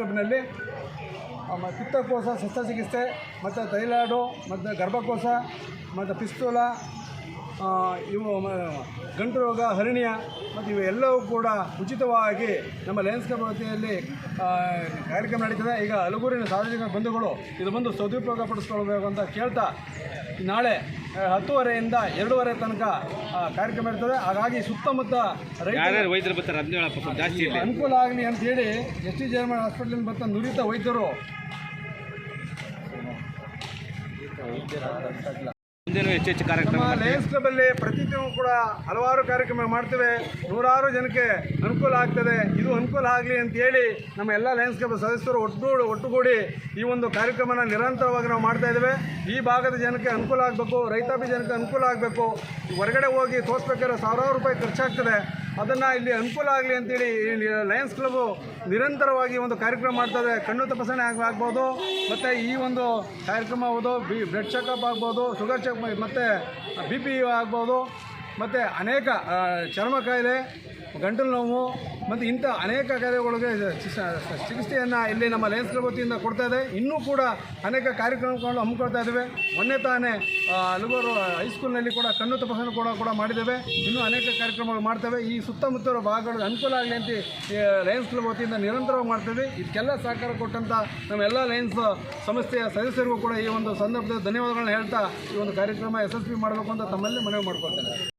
ಹೈಸ್ಕೂಲ್ನಲ್ಲಿ ಮ- ಪಿತ್ತಕೋಶ ಶಸ್ತ್ರಚಿಕಿತ್ಸೆ ಮತ್ತು ತೈಲಾಡು ಮತ್ತು ಗರ್ಭಕೋಶ ಮತ್ತು ಪಿಸ್ತೂಲ ಇವು ಗಂಟು ರೋಗ ಹರಿಣಿಯ ಮತ್ತು ಇವೆಲ್ಲವೂ ಕೂಡ ಉಚಿತವಾಗಿ ನಮ್ಮ ಲಯನ್ಸ್ ಕ್ಲಬ್ ವತಿಯಲ್ಲಿ ಕಾರ್ಯಕ್ರಮ ನಡೀತದೆ. ಈಗ ಹಲಗೂರಿನ ಸಾರ್ವಜನಿಕ ಬಂಧುಗಳು ಇದು ಬಂದು ಸದುಪಯೋಗ ಪಡಿಸ್ಕೊಳ್ಬೇಕು ಅಂತ ಕೇಳ್ತಾ ನಾಳೆ ಹತ್ತುವರೆಯಿಂದ ಎರಡೂವರೆ ತನಕ ಕಾರ್ಯಕ್ರಮ ಇರ್ತದೆ. ಹಾಗಾಗಿ ಸುತ್ತಮುತ್ತ ರೈತ ಯಾರ್ಯಾರು ವೈದ್ಯರು ಬರ್ತಾರೆ? ಅದನ್ನ ಜಾಸ್ತಿ ಇರಲಿ. ಅನುಕೂಲ ಆಗಲಿ ಅಂತೇಳಿ ಎಸ್ ಟಿ ಜರ್ಮನ್ ಹಾಸ್ಪಿಟ್ಲಿಂದ ಬಂದ ನುರಿತ ವೈದ್ಯರು. ಮುಂದೇನು ಹೆಚ್ಚು ಹೆಚ್ಚು ಕಾರ್ಯಕ್ರಮ ಲಯನ್ಸ್ ಕ್ಲಬ್ಬಲ್ಲಿ ಪ್ರತಿ ತಿಂಗಳು ಕೂಡ ಹಲವಾರು ಕಾರ್ಯಕ್ರಮ ಮಾಡ್ತೇವೆ. ನೂರಾರು ಜನಕ್ಕೆ ಅನುಕೂಲ ಆಗ್ತದೆ. ಇದು ಅನುಕೂಲ ಆಗಲಿ ಅಂತೇಳಿ ನಮ್ಮ ಎಲ್ಲ ಲಯನ್ಸ್ ಕ್ಲಬ್ ಸದಸ್ಯರು ಒಟ್ಟು ಒಟ್ಟುಗೂಡಿ ಈ ಒಂದು ಕಾರ್ಯಕ್ರಮನ ನಿರಂತರವಾಗಿ ನಾವು ಮಾಡ್ತಾ ಇದ್ದೇವೆ. ಈ ಭಾಗದ ಜನಕ್ಕೆ ಅನುಕೂಲ ಆಗಬೇಕು ರೈತಾಪಿ ಜನಕ್ಕೆ ಅನುಕೂಲ ಆಗಬೇಕು. ಹೊರಗಡೆ ಹೋಗಿ ತೋರಿಸ್ಬೇಕಾದ್ರೆ ಸಾವಿರಾರು ರೂಪಾಯಿ ಖರ್ಚಾಗ್ತದೆ. ಅದನ್ನು ಇಲ್ಲಿ ಅನುಕೂಲ ಆಗಲಿ ಅಂತೇಳಿ ಇಲ್ಲಿ ಲಯನ್ಸ್ ಕ್ಲಬ್ಬು ನಿರಂತರವಾಗಿ ಒಂದು ಕಾರ್ಯಕ್ರಮ ಮಾಡ್ತದೆ ಕಣ್ಣು ತಪಾಸಣೆ ಆಗ ಆಗ್ಬೋದು. ಮತ್ತು ಈ ಒಂದು ಕಾರ್ಯಕ್ರಮ ಆಗ್ಬೋದು ಬಿ ಬ್ಲಡ್ ಚೆಕಪ್ ಆಗ್ಬೋದು ಶುಗರ್ ಚೆಕ್ ಮತ್ತು ಬಿ ಪಿ ಆಗ್ಬೋದು. ಮತ್ತು ಅನೇಕ ಚರ್ಮ ಕಾಯಿಲೆ ಗಂಟಲು ನೋವು ಮತ್ತು ಇಂಥ ಅನೇಕ ಕಾರ್ಯಗಳಿಗೆ ಚಿಕಿತ್ಸೆಯನ್ನು ಇಲ್ಲಿ ನಮ್ಮ ಲಯನ್ಸ್ ಕ್ಲಬ್ ಕೊಡ್ತಾ ಇದೆ. ಇನ್ನೂ ಕೂಡ ಅನೇಕ ಕಾರ್ಯಕ್ರಮಗಳನ್ನು ಹಮ್ಮಿಕೊಳ್ತಾ ಇದ್ದೇವೆ. ಮೊನ್ನೆ ತಾನೇ ಹಲವಾರು ಹೈಸ್ಕೂಲ್ನಲ್ಲಿ ಕೂಡ ಕಣ್ಣು ತಪಾಸಣೆ ಕೂಡ ಕೂಡ ಮಾಡಿದ್ದೇವೆ. ಇನ್ನೂ ಅನೇಕ ಕಾರ್ಯಕ್ರಮಗಳು ಮಾಡ್ತೇವೆ. ಈ ಸುತ್ತಮುತ್ತಲ ಭಾಗಗಳಿಗೆ ಅನುಕೂಲ ಆಗಲಿ ಅಂತ ಲಯನ್ಸ್ ಕ್ಲಬ್ ವತಿಯಿಂದ ನಿರಂತರವಾಗಿ ಮಾಡ್ತೇವೆ. ಇದಕ್ಕೆಲ್ಲ ಸಹಕಾರ ಕೊಟ್ಟಂಥ ನಮ್ಮ ಎಲ್ಲ ಲಯನ್ಸ್ ಸಂಸ್ಥೆಯ ಸದಸ್ಯರಿಗೂ ಕೂಡ ಈ ಒಂದು ಸಂದರ್ಭದಲ್ಲಿ ಧನ್ಯವಾದಗಳನ್ನ ಹೇಳ್ತಾ ಈ ಒಂದು ಕಾರ್ಯಕ್ರಮ ಯಶಸ್ವಿ ಮಾಡಬೇಕು ಅಂತ ತಮ್ಮಲ್ಲಿ ಮನವಿ ಮಾಡ್ಕೊಳ್ತೇನೆ.